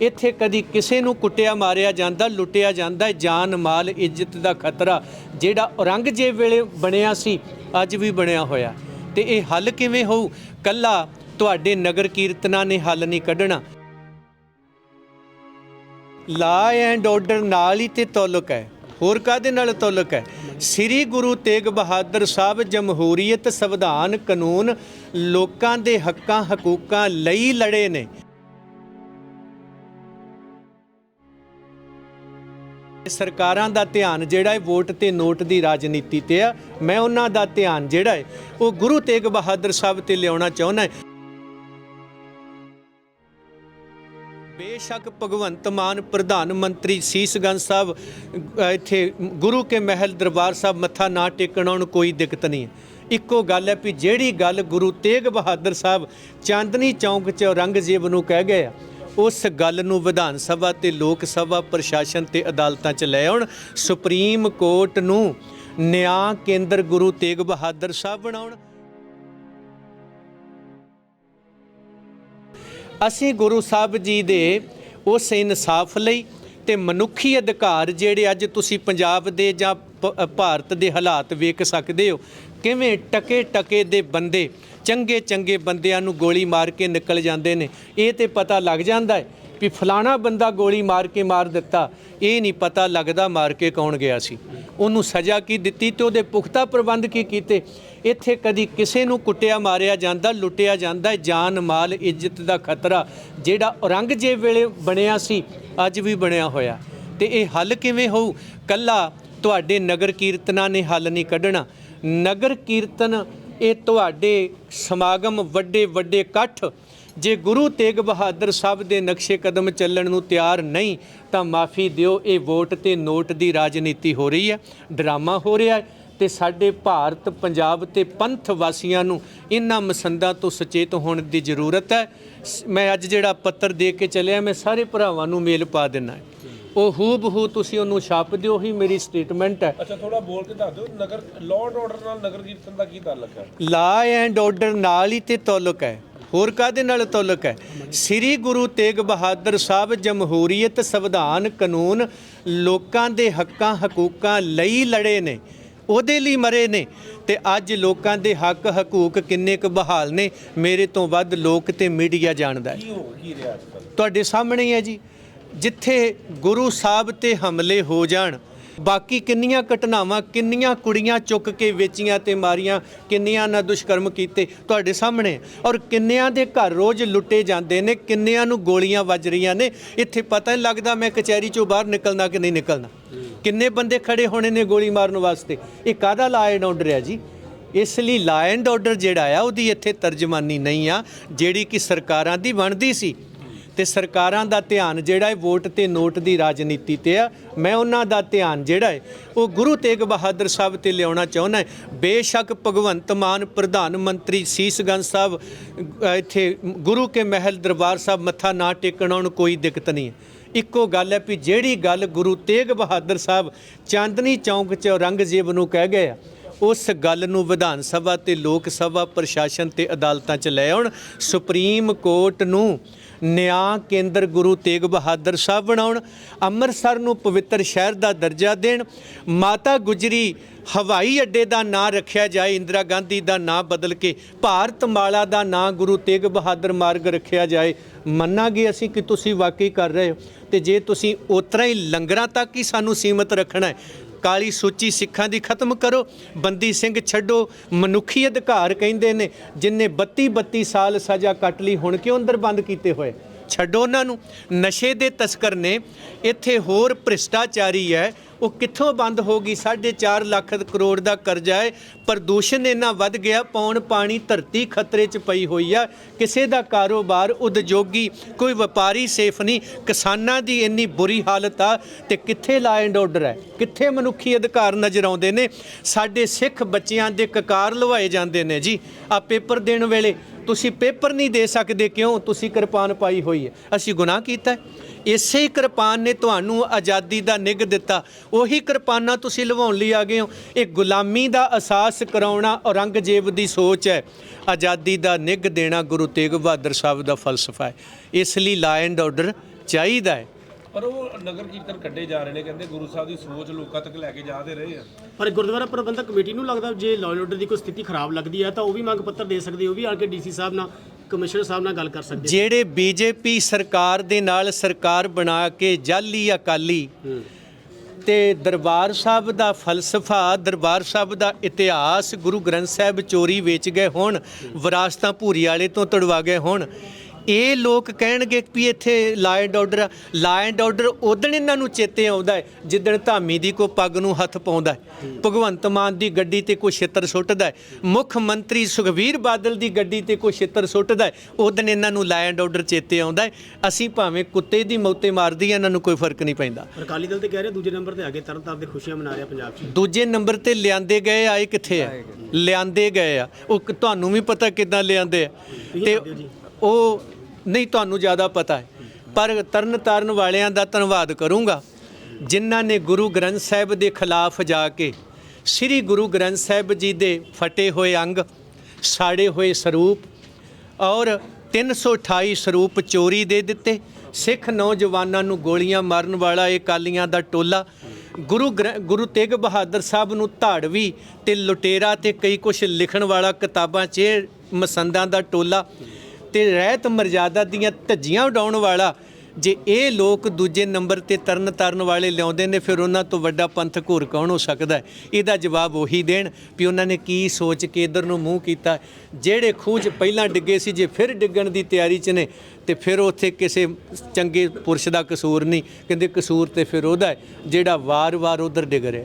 ਇੱਥੇ ਕਦੀ ਕਿਸੇ ਨੂੰ ਕੁੱਟਿਆ, ਮਾਰਿਆ ਜਾਂਦਾ, ਲੁੱਟਿਆ ਜਾਂਦਾ ਜਾਨ, ਮਾਲ, ਇੱਜ਼ਤ ਦਾ ਖਤਰਾ ਜਿਹੜਾ ਔਰੰਗਜ਼ੇਬ ਵੇਲੇ ਬਣਿਆ ਸੀ, ਅੱਜ ਵੀ ਬਣਿਆ ਹੋਇਆ। ਤੇ ਇਹ ਹੱਲ ਕਿਵੇਂ ਹੋਊ? ਕੱਲਾ ਤੁਹਾਡੇ ਨਗਰ ਕੀਰਤਨਾਂ ਨੇ ਹੱਲ ਨਹੀਂ ਕੱਢਣਾ। ਲਾ ਐਂਡ ਆਰਡਰ ਨਾਲ ਹੀ ਤੇ ਤਾਲੁਕ ਹੈ। ਹੋਰ ਕਾਦੇ ਨਾਲ ਤਾਲੁਕ ਹੈ? ਸ੍ਰੀ ਗੁਰੂ ਤੇਗ ਬਹਾਦਰ ਸਾਹਿਬ ਜਮਹੂਰੀਅਤ ਸੰਵਿਧਾਨ ਕਾਨੂੰਨ ਲੋਕਾਂ ਦੇ ਹੱਕਾਂ, ਹਕੂਕਾਂ ਲਈ ਲੜੇ ਨੇ। ਸਰਕਾਰਾਂ ਦਾ ਧਿਆਨ ਜਿਹੜਾ ਹੈ ਵੋਟ ਤੇ ਨੋਟ ਦੀ ਰਾਜਨੀਤੀ ਤੇ ਆ। ਮੈਂ ਉਹਨਾਂ ਦਾ ਧਿਆਨ ਜਿਹੜਾ ਹੈ, ਉਹ ਗੁਰੂ ਤੇਗ ਬਹਾਦਰ ਸਾਹਿਬ ਤੇ ਲਿਆਉਣਾ ਚਾਹੁੰਦਾ ਹੈ। ਬੇਸ਼ੱਕ ਭਗਵੰਤ ਮਾਨ ਪ੍ਰਧਾਨ ਮੰਤਰੀ ਸੀਸਗੰਜ ਸਾਹਿਬ ਇੱਥੇ ਗੁਰੂ ਕੇ ਮਹਿਲ ਦਰਬਾਰ ਸਾਹਿਬ ਮੱਥਾ ਨਾ ਟੇਕਣ ਆਉਣ ਕੋਈ ਦਿੱਕਤ ਨਹੀਂ ਹੈ। ਇੱਕੋ ਗੱਲ ਹੈ ਵੀ ਜਿਹੜੀ ਗੱਲ ਗੁਰੂ ਤੇਗ ਬਹਾਦਰ ਸਾਹਿਬ ਚਾਂਦਨੀ ਚੌਂਕ 'ਚ ਔਰੰਗਜ਼ੇਬ ਨੂੰ ਕਹਿ ਗਏ ਆ ਉਸ ਗੱਲ ਨੂੰ ਵਿਧਾਨ ਸਭਾ ਤੇ ਲੋਕ ਸਭਾ, ਪ੍ਰਸ਼ਾਸਨ ਤੇ ਅਦਾਲਤਾਂ 'ਚ ਲੈ ਆਉਣ। ਸੁਪਰੀਮ ਕੋਰਟ ਨੂੰ ਨਿਆਂ ਕੇਂਦਰ ਗੁਰੂ ਤੇਗ ਬਹਾਦਰ ਸਾਹਿਬ ਬਣਾਉਣ। ਅਸੀਂ ਗੁਰੂ ਸਾਹਿਬ ਜੀ ਦੇ ਉਸ ਇਨਸਾਫ ਲਈ ਤੇ ਮਨੁੱਖੀ ਅਧਿਕਾਰ ਜਿਹੜੇ ਅੱਜ ਤੁਸੀਂ ਪੰਜਾਬ ਦੇ ਜਾਂ ਪ- ਭਾਰਤ ਦੇ ਹਾਲਾਤ ਵੇਖ ਸਕਦੇ ਹੋ, ਕਿਵੇਂ ਟਕੇ ਟਕੇ ਦੇ ਬੰਦੇ ਚੰਗੇ ਚੰਗੇ ਬੰਦਿਆਂ ਨੂੰ ਗੋਲੀ ਮਾਰ ਕੇ ਨਿਕਲ ਜਾਂਦੇ ਨੇ। ਇਹ ਤੇ ਪਤਾ ਲੱਗ ਜਾਂਦਾ ਹੈ ਵੀ ਫਲਾਣਾ ਬੰਦਾ ਗੋਲੀ ਮਾਰ ਕੇ ਮਾਰ ਦਿੱਤਾ। ਇਹ ਨਹੀਂ ਪਤਾ ਲੱਗਦਾ ਮਾਰ ਕੇ ਕੌਣ ਗਿਆ ਸੀ। ਉਹਨੂੰ ਸਜ਼ਾ ਕੀ ਦਿੱਤੀ ਤੇ ਉਹਦੇ ਪੁਖਤਾ ਪ੍ਰਬੰਧ ਕੀ ਕੀਤੇ। ਇੱਥੇ ਕਦੀ ਕਿਸੇ ਨੂੰ ਕੁੱਟਿਆ ਮਾਰਿਆ ਜਾਂਦਾ, ਲੁੱਟਿਆ ਜਾਂਦਾ ਜਾਨ, ਮਾਲ, ਇੱਜ਼ਤ ਦਾ ਖਤਰਾ ਜਿਹੜਾ ਔਰੰਗਜ਼ੇਬ ਵੇਲੇ ਬਣਿਆ ਸੀ, ਅੱਜ ਵੀ ਬਣਿਆ ਹੋਇਆ। ਤੇ ਇਹ ਹੱਲ ਕਿਵੇਂ ਹੋਊ? ਕੱਲਾ ਤੁਹਾਡੇ ਨਗਰ ਕੀਰਤਨਾਂ ਨੇ ਹੱਲ ਨਹੀਂ ਕੱਢਣਾ। ਨਗਰ ਕੀਰਤਨ ਇਹ ਤੁਹਾਡੇ ਸਮਾਗਮ ਵੱਡੇ ਵੱਡੇ ਇਕੱਠ, ਜੇ ਗੁਰੂ ਤੇਗ ਬਹਾਦਰ ਸਾਹਿਬ ਦੇ ਨਕਸ਼ੇ ਕਦਮ ਚੱਲਣ ਨੂੰ ਤਿਆਰ ਨਹੀਂ, ਤਾਂ ਮਾਫੀ ਦਿਓ, ਇਹ ਵੋਟ ਤੇ ਨੋਟ ਦੀ ਰਾਜਨੀਤੀ ਹੋ ਰਹੀ ਹੈ, ਡਰਾਮਾ ਹੋ ਰਿਹਾ ਹੈ ਤੇ ਸਾਡੇ ਭਾਰਤ, ਪੰਜਾਬ ਤੇ ਪੰਥ ਵਾਸੀਆਂ ਨੂੰ ਇਹਨਾਂ ਮਸੰਦਾਂ ਤੋਂ ਸੁਚੇਤ ਹੋਣ ਦੀ ਜ਼ਰੂਰਤ ਹੈ। ਸ- ਮੈਂ ਅੱਜ ਜਿਹੜਾ ਪੱਤਰ ਦੇ ਕੇ ਚੱਲਿਆ, ਮੈਂ ਸਾਰੇ ਭਰਾਵਾਂ ਨੂੰ ਮੇਲ ਪਾ ਦੇਣਾ ਹੈ। ਉਹ ਹੂਬ ਹੂ ਤੁਸੀਂ ਉਹਨੂੰ ਛਾਪ ਦਿਓ ਹੀ ਮੇਰੀ ਸਟੇਟਮੈਂਟ ਹੈ। ਅੱਛਾ ਥੋੜਾ ਬੋਲ ਕੇ ਦੱਸ ਦਿਓ ਨਗਰ ਲਾਅ ਆਰਡਰ ਨਾਲ ਨਗਰ ਕੀਰਤਨ ਦਾ ਕੀ ਤਾਲੁਕ ਹੈ? ਲਾ ਐਂਡ ਆਰਡਰ ਨਾਲ ਹੀ ਤੇ ਤਾਲੁਕ ਹੈ। ਹੋਰ ਕਾਦੇ ਨਾਲ ਤਾਲੁਕ ਹੈ? ਸ੍ਰੀ ਗੁਰੂ ਤੇਗ ਬਹਾਦਰ ਸਾਹਿਬ ਜਮਹੂਰੀਅਤ ਸੰਵਿਧਾਨ ਕਾਨੂੰਨ ਲੋਕਾਂ ਦੇ ਹੱਕਾਂ ਹਕੂਕਾਂ ਲਈ ਲੜੇ ਨੇ ਉਹਦੇ ਲਈ ਮਰੇ ਨੇ ਤੇ ਅੱਜ ਲੋਕਾਂ ਦੇ ਹੱਕ ਹਕੂਕ ਕਿੰਨੇ ਕੁ ਬਹਾਲ ਨੇ ਮੇਰੇ ਤੋਂ ਵੱਧ ਲੋਕ ਤੇ ਮੀਡੀਆ ਜਾਣਦਾ ਹੈ। ਕੀ ਹੋ ਕੀ ਰਿਹਾ ਅੱਜ ਕੱਲ੍ਹ? ਤੁਹਾਡੇ ਸਾਹਮਣੇ ਹੈ ਜੀ। ਜਿੱਥੇ ਗੁਰੂ ਸਾਹਿਬ ਤੇ ਹਮਲੇ ਹੋ ਜਾਣ। ਬਾਕੀ ਕਿੰਨੀਆਂ ਘਟਨਾਵਾਂ, ਕਿੰਨੀਆਂ ਕੁੜੀਆਂ ਚੁੱਕ ਕੇ ਵੇਚੀਆਂ ਤੇ ਮਾਰੀਆਂ, ਕਿੰਨੀਆਂ ਨਾਲ ਦੁਸ਼ਕਰਮ ਕੀਤੇ ਤੁਹਾਡੇ ਸਾਹਮਣੇ। ਔਰ ਕਿੰਨਿਆਂ ਦੇ ਘਰ ਰੋਜ਼ ਲੁੱਟੇ ਜਾਂਦੇ ਨੇ, ਕਿੰਨਿਆਂ ਨੂੰ ਗੋਲੀਆਂ ਵੱਜ ਰਹੀਆਂ ਨੇ। ਇੱਥੇ ਪਤਾ ਨਹੀਂ ਲੱਗਦਾ ਮੈਂ ਕਚਹਿਰੀ ਚੋਂ ਬਾਹਰ ਨਿਕਲਣਾ ਕਿ ਨਹੀਂ ਨਿਕਲਣਾ। ਕਿੰਨੇ ਬੰਦੇ ਖੜੇ ਹੋਣੇ ਨੇ ਗੋਲੀ ਮਾਰਨ ਵਾਸਤੇ? ਇਹ ਕਾਹਦਾ ਲਾ ਐਂਡ ਆਰਡਰ ਹੈ ਜੀ? ਇਸ ਲਈ ਲਾ ਐਂਡ ਆਰਡਰ ਜਿਹੜਾ ਆ, ਉਹਦੀ ਇੱਥੇ ਤਰਜਮਾਨੀ ਨਹੀਂ ਆ, ਜਿਹੜੀ ਕਿ ਸਰਕਾਰਾਂ ਦੀ ਬਣਦੀ ਸੀ। ਤੇ ਸਰਕਾਰਾਂ ਦਾ ਧਿਆਨ ਜਿਹੜਾ ਹੈ ਵੋਟ ਤੇ ਨੋਟ ਦੀ ਰਾਜਨੀਤੀ ਤੇ ਆ। ਮੈਂ ਉਹਨਾਂ ਦਾ ਧਿਆਨ ਜਿਹੜਾ ਹੈ, ਉਹ ਗੁਰੂ ਤੇਗ ਬਹਾਦਰ ਸਾਹਿਬ ਤੇ ਲਿਆਉਣਾ ਚਾਹੁੰਦਾ ਬੇਸ਼ੱਕ ਭਗਵੰਤ ਮਾਨ ਪ੍ਰਧਾਨ ਮੰਤਰੀ ਸੀਸਗੰਜ ਸਾਹਿਬ ਇੱਥੇ ਗੁਰੂ ਕੇ ਮਹਿਲ ਦਰਬਾਰ ਸਾਹਿਬ ਮੱਥਾ ਨਾ ਟੇਕਣ ਆਉਣ ਕੋਈ ਦਿੱਕਤ ਨਹੀਂ ਹੈ। ਇੱਕੋ ਗੱਲ ਹੈ ਵੀ ਜਿਹੜੀ ਗੱਲ ਗੁਰੂ ਤੇਗ ਬਹਾਦਰ ਸਾਹਿਬ ਚਾਂਦਨੀ ਚੌਂਕ 'ਚ ਔਰੰਗਜ਼ੇਬ ਨੂੰ ਕਹਿ ਗਏ ਆ, ਉਸ ਗੱਲ ਨੂੰ ਵਿਧਾਨ ਸਭਾ ਤੇ ਲੋਕ ਸਭਾ ਪ੍ਰਸ਼ਾਸਨ ਤੇ ਅਦਾਲਤਾਂ 'ਚ ਲੈ ਆਉਣ। ਸੁਪਰੀਮ ਕੋਰਟ ਨੂੰ ਨਿਆਂ ਕੇਂਦਰ ਗੁਰੂ ਤੇਗ ਬਹਾਦਰ ਸਾਹਿਬ ਬਣਾਉਣ, ਅੰਮ੍ਰਿਤਸਰ ਨੂੰ ਪਵਿੱਤਰ ਸ਼ਹਿਰ ਦਾ ਦਰਜਾ ਦੇਣ, ਮਾਤਾ ਗੁਜਰੀ ਹਵਾਈ ਅੱਡੇ ਦਾ ਨਾਂ ਰੱਖਿਆ ਜਾਏ, ਇੰਦਰਾ ਗਾਂਧੀ ਦਾ ਨਾਂ ਬਦਲ ਕੇ ਭਾਰਤ ਮਾਲਾ ਦਾ ਨਾਂ ਗੁਰੂ ਤੇਗ ਬਹਾਦਰ ਮਾਰਗ ਰੱਖਿਆ ਜਾਏ। ਮੰਨਾਂਗੇ ਅਸੀਂ ਕਿ ਤੁਸੀਂ ਵਾਕਈ ਕਰ ਰਹੇ ਹੋ ਤੇ ਜੇ ਤੁਸੀਂ ਉਤਰਾ ਹੀ ਲੰਗਰਾਂ ਤੱਕ ਹੀ ਸਾਨੂੰ ਸੀਮਤ ਰੱਖਣਾ ਹੈ ਕਾਲੀ ਸੂਚੀ ਸਿੱਖਾਂ ਦੀ ਖਤਮ ਕਰੋ। ਬੰਦੀ ਸਿੰਘ ਛੱਡੋ। ਮਨੁੱਖੀ ਅਧਿਕਾਰ ਕਹਿੰਦੇ ਨੇ ਜਿਨਨੇ 32 32 ਸਾਲ ਸਜ਼ਾ ਕੱਟ ਲਈ, ਹੁਣ ਕਿਉਂ ਅੰਦਰ ਬੰਦ ਕੀਤੇ ਹੋਏ? ਛੱਡੋ ਉਹਨਾਂ ਨੂੰ। ਨਸ਼ੇ ਦੇ ਤਸਕਰ ਨੇ। ਇੱਥੇ ਹੋਰ ਭ੍ਰਿਸ਼ਟਾਚਾਰੀ ਹੈ। ਉਹ ਕਿੱਥੋਂ ਬੰਦ ਹੋ ਹੋਗੀ 4.5 ਲੱਖ ਕਰੋੜ ਦਾ ਕਰਜ਼ਾ ਹੈ। ਪ੍ਰਦੂਸ਼ਣ ਇੰਨਾ ਵੱਧ ਗਿਆ, ਪੌਣ ਪਾਣੀ ਧਰਤੀ ਖਤਰੇ 'ਚ ਪਈ ਹੋਈ ਆ। ਕਿਸੇ ਦਾ ਕਾਰੋਬਾਰ ਉਦਯੋਗੀ, ਕੋਈ ਵਪਾਰੀ ਸੇਫ ਨਹੀਂ। ਕਿਸਾਨਾਂ ਦੀ ਇੰਨੀ ਬੁਰੀ ਹਾਲਤ ਆ ਤੇ ਕਿੱਥੇ ਲਾ ਐਂਡ ਆਰਡਰ ਹੈ? ਕਿੱਥੇ ਮਨੁੱਖੀ ਅਧਿਕਾਰ ਨਜ਼ਰ ਆਉਂਦੇ ਨੇ? ਸਾਡੇ ਸਿੱਖ ਬੱਚਿਆਂ ਦੇ ਕਕਾਰ ਲਵਾਏ ਜਾਂਦੇ ਨੇ ਜੀ। ਆ ਪੇਪਰ ਦੇਣ ਵੇਲੇ ਤੁਸੀਂ ਪੇਪਰ ਨਹੀਂ ਦੇ ਸਕਦੇ ਕਿਉਂ? ਤੁਸੀਂ ਕਿਰਪਾਨ ਪਾਈ ਹੋਈ ਹੈ। ਅਸੀਂ ਗੁਨਾਹ ਕੀਤਾ ਹੈ। ਇਸੇ ਕਿਰਪਾਨ ਨੇ ਤੁਹਾਨੂੰ ਆਜ਼ਾਦੀ ਦਾ ਨਿੱਘ ਦਿੱਤਾ। ਉਹੀ ਕਿਰਪਾਨਾਂ ਤੁਸੀਂ ਲਵਾਉਣ ਲਈ ਆ ਗਏ ਹੋ। ਇਹ ਗੁਲਾਮੀ ਦਾ ਅਹਿਸਾਸ ਕਰਾਉਣਾ ਔਰੰਗਜ਼ੇਬ ਦੀ ਸੋਚ ਹੈ। ਆਜ਼ਾਦੀ ਦਾ ਨਿੱਘ ਦੇਣਾ ਗੁਰੂ ਤੇਗ ਬਹਾਦਰ ਸਾਹਿਬ ਦਾ ਫਲਸਫਾ ਹੈ। ਇਸ ਲਈ ਲਾ ਐਂਡ ਆਰਡਰ ਚਾਹੀਦਾ ਹੈ। ਪਰ ਉਹ ਨਗਰ ਕੀਰਤਨ ਕੱਢੇ ਜਾ ਰਹੇ ਨੇ ਕਹਿੰਦੇ ਗੁਰੂ ਸਾਹਿਬ ਦੀ ਸੋਚ ਲੋਕਾਂ ਤੱਕ ਲੈ ਕੇ ਜਾਦੇ ਰਹੇ ਆ। ਪਰ ਗੁਰਦੁਆਰਾ ਪ੍ਰਬੰਧਕ ਕਮੇਟੀ ਨੂੰ ਲੱਗਦਾ ਜੇ ਲਾਅ ਐਂਡ ਆਰਡਰ ਦੀ ਕੋਈ ਸਥਿਤੀ ਖਰਾਬ ਲੱਗਦੀ ਹੈ ਤਾਂ ਉਹ ਵੀ ਮੰਗ ਪੱਤਰ ਦੇ ਸਕਦੇ ਉਹ ਵੀ ਆ ਕੇ ਡੀਸੀ ਸਾਹਿਬ ਨਾਲ ਕਮਿਸ਼ਨਰ ਸਾਹਿਬ ਨਾਲ ਗੱਲ ਕਰ ਸਕਦੇ। ਜਿਹੜੇ ਬੀਜੇਪੀ ਸਰਕਾਰ ਦੇ ਨਾਲ ਸਰਕਾਰ ਬਣਾ ਕੇ ਜਾਲੀ ਅਕਾਲੀ ਤੇ ਦਰਬਾਰ ਸਾਹਿਬ ਦਾ ਫਲਸਫਾ ਦਰਬਾਰ ਸਾਹਿਬ ਦਾ ਇਤਿਹਾਸ ਗੁਰੂ ਗ੍ਰੰਥ ਸਾਹਿਬ ਚੋਰੀ ਵੇਚ ਗਏ ਹੋਣ ਵਿਰਾਸਤਾਂ ਭੂਰੀ ਵਾਲੇ ਤੋਂ ਤੜਵਾ ਗਏ ਹੋਣ ਇਹ ਲੋਕ ਕਹਿਣਗੇ ਵੀ ਇੱਥੇ law and order law and order ਉਦਣ ਇਹਨਾਂ ਨੂੰ ਚੇਤੇ ਆਉਂਦਾ ਹੈ ਜਿੱਦਣ ਧਾਮੀ ਦੀ ਕੋ ਪੱਗ ਨੂੰ ਹੱਥ ਪਾਉਂਦਾ ਹੈ। ਭਗਵੰਤ ਮਾਨ ਦੀ ਗੱਡੀ ਤੇ ਕੋਈ ਛਿੱਤਰ ਸੁੱਟਦਾ ਹੈ। ਮੁੱਖ ਮੰਤਰੀ ਸੁਖਵੀਰ ਬਾਦਲ ਦੀ ਗੱਡੀ ਤੇ ਕੋਈ ਛਿੱਤਰ ਸੁੱਟਦਾ ਹੈ। ਉਦਣ ਇਹਨਾਂ ਨੂੰ ਲਾ ਐਂਡ ਆਰਡਰ ਚੇਤੇ ਆਉਂਦਾ ਹੈ। ਅਸੀਂ ਭਾਵੇਂ ਕੁੱਤੇ ਦੀ ਮੌਤੇ ਮਾਰਦੀ ਇਹਨਾਂ ਨੂੰ ਕੋਈ ਫ਼ਰਕ ਨਹੀਂ ਪੈਂਦਾ। ਪਰ ਅਕਾਲੀ ਦਲ ਤੇ ਕਹਿ ਰਿਹਾ ਦੂਜੇ ਨੰਬਰ ਤੇ ਆ ਕੇ ਤਰਨਤਾਰਨ ਦੇ ਖੁਸ਼ੀਆਂ ਮਨਾ ਰਿਹਾ ਪੰਜਾਬ 'ਚ। ਦੂਜੇ ਨੰਬਰ ਤੇ ਲਿਆਂਦੇ ਗਏ ਆਏ ਕਿੱਥੇ ਆ? ਲਿਆਂਦੇ ਗਏ ਆ। ਉਹ ਤੁਹਾਨੂੰ ਵੀ ਪਤਾ ਕਿੱਦਾਂ ਲਿਆਂਦੇ ਆ। ਤੇ ਉਹ ਨਹੀਂ ਤੁਹਾਨੂੰ ਜ਼ਿਆਦਾ ਪਤਾ ਹੈ। ਪਰ ਤਰਨ ਤਾਰਨ ਵਾਲਿਆਂ ਦਾ ਧੰਨਵਾਦ ਕਰੂੰਗਾ। ਜਿਨ੍ਹਾਂ ਨੇ ਗੁਰੂ ਗ੍ਰੰਥ ਸਾਹਿਬ ਦੇ ਖਿਲਾਫ ਜਾ ਕੇ ਸ੍ਰੀ ਗੁਰੂ ਗ੍ਰੰਥ ਸਾਹਿਬ ਜੀ ਦੇ ਫਟੇ ਹੋਏ ਅੰਗ, ਸਾੜੇ ਹੋਏ ਸਰੂਪ ਔਰ 328 ਸਰੂਪ ਚੋਰੀ ਦੇ ਦਿੱਤੇ। ਸਿੱਖ ਨੌਜਵਾਨਾਂ ਨੂੰ ਗੋਲੀਆਂ ਮਾਰਨ ਵਾਲਾ ਇਹ ਕਾਲੀਆਂ ਦਾ ਟੋਲਾ, ਗੁਰੂ ਗ੍ਰੰ- ਗੁਰੂ ਤੇਗ ਬਹਾਦਰ ਸਾਹਿਬ ਨੂੰ ਧਾੜਵੀ ਤੇ ਲੁਟੇਰਾ ਤੇ ਕਈ ਕੁਝ ਲਿਖਣ ਵਾਲਾ ਕਿਤਾਬਾਂ 'ਚ ਇਹ ਮਸੰਦਾਂ ਦਾ ਟੋਲਾ ਤੇ ਰਹਿਤ ਮਰਜ਼ਾਦਾ ਦੀਆਂ ਧੱਜੀਆਂ ਉਡਾਉਣ ਵਾਲਾ, ਜੇ ਇਹ ਲੋਕ ਦੂਜੇ ਨੰਬਰ ਤੇ ਤਰਨ ਤਰਨ ਵਾਲੇ ਲਿਆਉਂਦੇ ਨੇ, ਫਿਰ ਉਹਨਾਂ ਤੋਂ ਵੱਡਾ ਪੰਥ ਘੂਰ ਕੌਣ ਹੋ ਸਕਦਾ ਇਹਦਾ ਜਵਾਬ ਉਹੀ ਦੇਣ ਵੀ ਉਹਨਾਂ ਨੇ ਕੀ ਸੋਚ ਕੇ ਇਧਰ ਨੂੰ ਮੂੰਹ ਕੀਤਾ। ਜਿਹੜੇ ਖੂਹ 'ਚ ਪਹਿਲਾਂ ਡਿੱਗੇ ਸੀ, ਜੇ ਫਿਰ ਡਿੱਗਣ ਦੀ ਤਿਆਰੀ 'ਚ ਨੇ, ਤੇ ਫਿਰ ਉੱਥੇ ਕਿਸੇ ਚੰਗੇ ਪੁਰਸ਼ ਦਾ ਕਸੂਰ ਨਹੀਂ। ਕਹਿੰਦੇ ਕਸੂਰ ਤੇ ਫਿਰ ਉਹਦਾ ਹੈ, ਜਿਹੜਾ ਵਾਰ-ਵਾਰ ਉਧਰ ਡਿੱਗ ਰਿਹਾ।